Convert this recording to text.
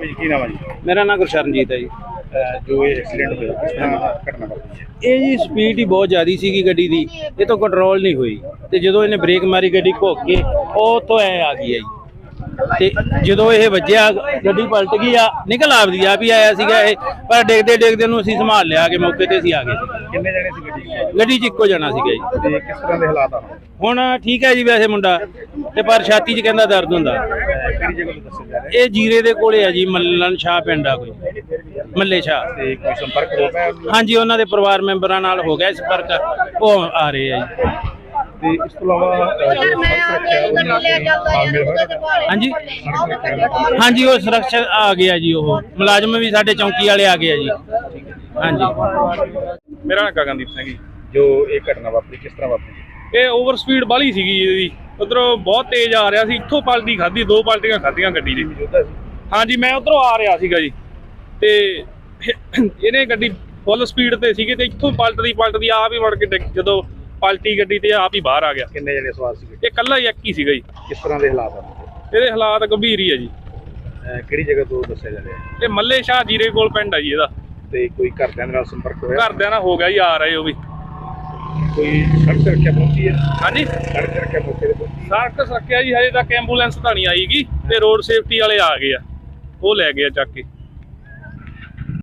ਜੀ ਕੀ ਨਾਮ ਹੈ ਜੀ? ਮੇਰਾ ਨਾਮ ਗੁਰਸ਼ਰਨਜੀਤ ਹੈ ਜੀ। ਅਹ ਜੋ ਇਹ ਐਕਸੀਡੈਂਟ ਹੋਇਆ ਕਿਸ ਤਰ੍ਹਾਂ ਘਟਨਾ ਵਾਪਰੀ ਹੈ? ਇਹ ਜੀ ਸਪੀਡ ਹੀ ਬਹੁਤ ਜ਼ਿਆਦੀ ਸੀਗੀ ਗੱਡੀ ਦੀ। ਇਹ ਤੋਂ ਕੰਟਰੋਲ ਨਹੀਂ ਹੋਈ। ਤੇ ਜਦੋਂ ਇਹਨੇ ਬ੍ਰੇਕ ਮਾਰੀ ਗੱਡੀ ਘੁੱਕ ਕੇ ਉਹ ਤੋਂ ਐ ਆ ਗਈ ਹੈ ਜੀ। ਤੇ ਜਦੋਂ ਇਹ ਵੱਜਿਆ ਗੱਡੀ ਪਲਟ ਗਈ ਆ ਨਿਕਲ ਆਪਦੀ ਆ ਵੀ ਆਇਆ ਸੀਗਾ ਇਹ ਪਰ ਡੇਗਦੇ ਡੇਗਦੇ ਨੂੰ ਅਸੀਂ ਸੰਭਾਲ ਲਿਆ ਕਿ ਮੌਕੇ ਤੇ ਅਸੀਂ ਆ ਗਏ। ਕਿੰਨੇ ਜਣੇ ਸੀ ਗੱਡੀ 'ਚ? ਗੱਡੀ 'ਚ ਇੱਕੋ ਜਣਾ ਸੀਗਾ ਜੀ। ਤੇ ਕਿਸ ਤਰ੍ਹਾਂ ਦੇ ਹਾਲਾਤ ਆ? ਹੁਣ ਠੀਕ ਹੈ ਜੀ ਵੈਸੇ ਮੁੰਡਾ ਤੇ ਪਰ ਛਾਤੀ 'ਚ ਕਹਿੰਦਾ ਦਰਦ ਹੁੰਦਾ। ਅਹ ਕਿਹੜੀ ਜਗ੍ਹਾ ਤੋਂ ਦੱਸਿਆ ਜਾ ਰਿਹਾ? ਇਹ ਜੀਰੇ ਦੇ ਕੋਲੇ ਆ ਜੀ ਮੱਲਣ ਸ਼ਾਹ ਪਿੰਡ ਆ ਕੋਈ। ਮੱਲੇ ਸ਼ਾਹ। ਤੇ ਕੋਈ ਸੰਪਰਕ ਹੋ ਪਾਇਆ ਹਾਂਜੀ ਉਹਨਾਂ ਦੇ ਪਰਿਵਾਰ ਮੈਂਬਰਾਂ ਨਾਲ ਹੋ ਗਿਆ ਸੰਪਰਕ। ਉਹ ਆ ਰਹੇ ਆ ਜੀ। ਤੇ ਇਸ ਤੋਂ ਇਲਾਵਾ? ਹਾਂਜੀ? ਹਾਂਜੀ ਉਹ ਸੁਰੱਖਿਆ ਆ ਗਿਆ ਜੀ ਉਹ। ਮੁਲਾਜ਼ਮ ਵੀ ਸਾਡੇ ਚੌਂਕੀ ਵਾਲੇ ਆ ਗਏ ਆ ਜੀ। ਹਾਂਜੀ। ਮੇਰਾ ਨਾਮ ਗਗਨਦੀਪ ਸਿੰਘ ਜੀ। ਜੋ ਇਹ ਘਟਨਾ ਵਾਪਰੀ ਕਿਸ ਤਰ੍ਹਾਂ ਵਾਪਰੀ? ਇਹ ਓਵਰ ਸਪੀਡ ਬਾਲੀ ਸੀਗੀ ਇਹਦੀ। ਉਧਰੋਂ ਬਹੁਤ ਤੇਜ਼ ਆ ਰਿਹਾ ਸੀ। ਇੱਥੋਂ ਪਲਟੀ ਖਾਧੀ ਦੋ ਪਲਟੀਆਂ ਖਾਧੀਆਂ ਗੱਡੀ ਦੀ। ਹਾਂਜੀ ਮੈਂ ਉਧਰੋਂ ਆ ਰਿਹਾ ਸੀਗਾ ਜੀ। ਤੇ ਇਹਨੇ ਗੱਡੀ ਫੁੱਲ ਸਪੀਡ ਤੇ ਸੀਗੀ ਤੇ ਇੱਥੋਂ ਪਲਟਦੀ ਪਲਟਦੀ ਆਪ ਹੀ ਵੜ ਕੇ ਜਦੋਂ ਪਲਟੀ ਗੱਡੀ ਤੇ ਆਪ ਹੀ ਬਾਹਰ ਆ ਗਿਆ। ਕਿੰਨੇ ਜਣੇ ਸਵਾਰ ਸੀ ਇਹ ਕੱਲਾ ਹੀ ਇੱਕ ਹੀ ਸੀਗਾ ਜੀ। ਕਿਸ ਤਰ੍ਹਾਂ ਦੇ ਹਾਲਾਤ ਆ? ਇਹਦੇ ਹਾਲਾਤ ਗੰਭੀਰ ਹੀ ਆ ਜੀ। ਅਹ, ਕਿਹੜੀ ਜਗ੍ਹਾ ਤੋਂ ਦੱਸਿਆ ਜਾ ਰਿਹਾ? ਹੈ? ਇਹ ਮੱਲੇ ਸ਼ਾਹ ਜੀਰੇ ਕੋਲ ਪਿੰਡ ਆ ਜੀ ਇਹਦਾ। ਤੇ ਕੋਈ ਘਰਦਿਆਂ ਦੇ ਨਾਲ ਸੰਪਰਕ ਹੋਇਆ? ਘਰਦਿਆਂ ਨਾਲ ਹੋ ਗਿਆ ਜੀ ਆ ਰਹੇ ਉਹ ਵੀ। ਕੋਈ ਸੜਕ ਸੁਰੱਖਿਆ ਪਹੁੰਚੀ ਹੈ? ਹਾਂਜੀ। ਸੜਕ ਸੁਰੱਖਿਆ ਮੌਕੇ ਤੇ ਪਹੁੰਚੀ ਸੜਕ ਸੁਰੱਖਿਆ ਜੀ ਹਜੇ ਤੱਕ ਐਂਬੂਲੈਂਸ ਤਾਂ ਨਹੀਂ ਆਈਗੀ ਤੇ ਰੋਡ ਸੇਫਟੀ ਵਾਲੇ ਆ ਗਏ ਆ। ਉਹ ਲੈ ਗਏ ਆ ਚੱਕ ਕੇ।